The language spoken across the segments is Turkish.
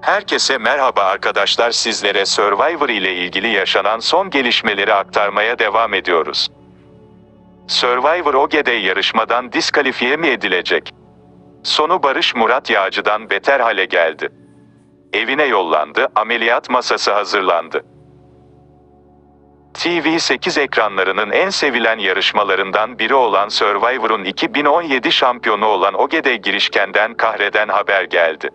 Herkese merhaba arkadaşlar sizlere Survivor ile ilgili yaşanan son gelişmeleri aktarmaya devam ediyoruz. Survivor OG'de yarışmadan diskalifiye mi edilecek? Sonu Barış Murat Yağcı'dan beter hale geldi. Evine yollandı, ameliyat masası hazırlandı. TV8 ekranlarının en sevilen yarışmalarından biri olan Survivor'un 2017 şampiyonu olan OG'de girişkenden kahreden haber geldi.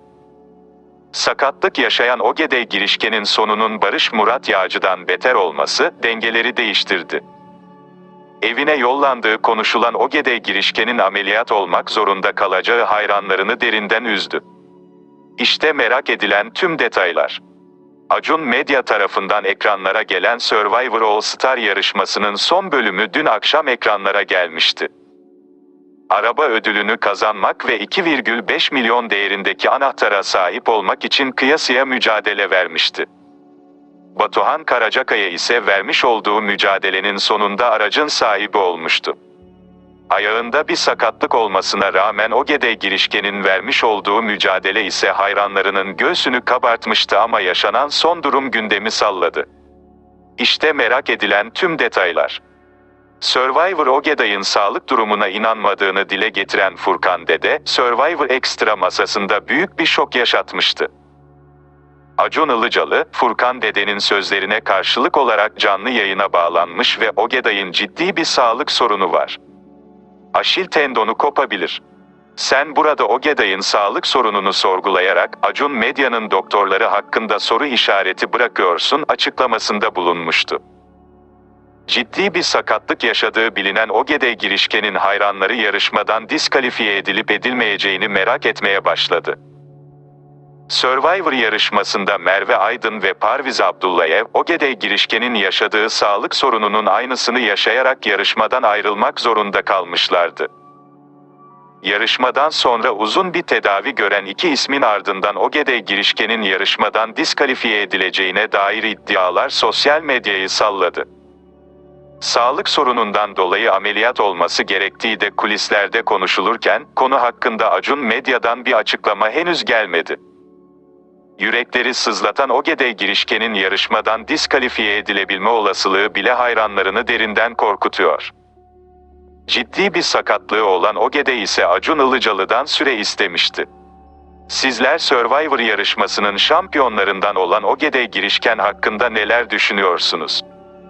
Sakatlık yaşayan Ogede girişkenin sonunun Barış Murat Yağcı'dan beter olması dengeleri değiştirdi. Evine yollandığı konuşulan Ogede girişkenin ameliyat olmak zorunda kalacağı hayranlarını derinden üzdü. İşte merak edilen tüm detaylar. Acun Medya tarafından ekranlara gelen Survivor All Star yarışmasının son bölümü dün akşam ekranlara gelmişti. Araba ödülünü kazanmak ve 2,5 milyon değerindeki anahtara sahip olmak için kıyasıya mücadele vermişti. Batuhan Karacakaya ise vermiş olduğu mücadelenin sonunda aracın sahibi olmuştu. Ayağında bir sakatlık olmasına rağmen Ogede girişkenin vermiş olduğu mücadele ise hayranlarının göğsünü kabartmıştı ama yaşanan son durum gündemi salladı. İşte merak edilen tüm detaylar. Survivor Ogeday'ın sağlık durumuna inanmadığını dile getiren Furkan Dede, Survivor Extra masasında büyük bir şok yaşatmıştı. Acun Ilıcalı, Furkan Dede'nin sözlerine karşılık olarak canlı yayına bağlanmış ve Ogeday'ın ciddi bir sağlık sorunu var. Aşil tendonu kopabilir. Sen burada Ogeday'ın sağlık sorununu sorgulayarak Acun Medya'nın doktorları hakkında soru işareti bırakıyorsun açıklamasında bulunmuştu. Ciddi bir sakatlık yaşadığı bilinen Ogede girişkenin hayranları yarışmadan diskalifiye edilip edilmeyeceğini merak etmeye başladı. Survivor yarışmasında Merve Aydın ve Parviz Abdullayev, Ogede girişkenin yaşadığı sağlık sorununun aynısını yaşayarak yarışmadan ayrılmak zorunda kalmışlardı. Yarışmadan sonra uzun bir tedavi gören iki ismin ardından Ogede girişkenin yarışmadan diskalifiye edileceğine dair iddialar sosyal medyayı salladı. Sağlık sorunundan dolayı ameliyat olması gerektiği de kulislerde konuşulurken, konu hakkında Acun Medya'dan bir açıklama henüz gelmedi. Yürekleri sızlatan Ogede girişkenin yarışmadan diskalifiye edilebilme olasılığı bile hayranlarını derinden korkutuyor. Ciddi bir sakatlığı olan Ogede ise Acun Ilıcalı'dan süre istemişti. Sizler Survivor yarışmasının şampiyonlarından olan Ogede girişken hakkında neler düşünüyorsunuz?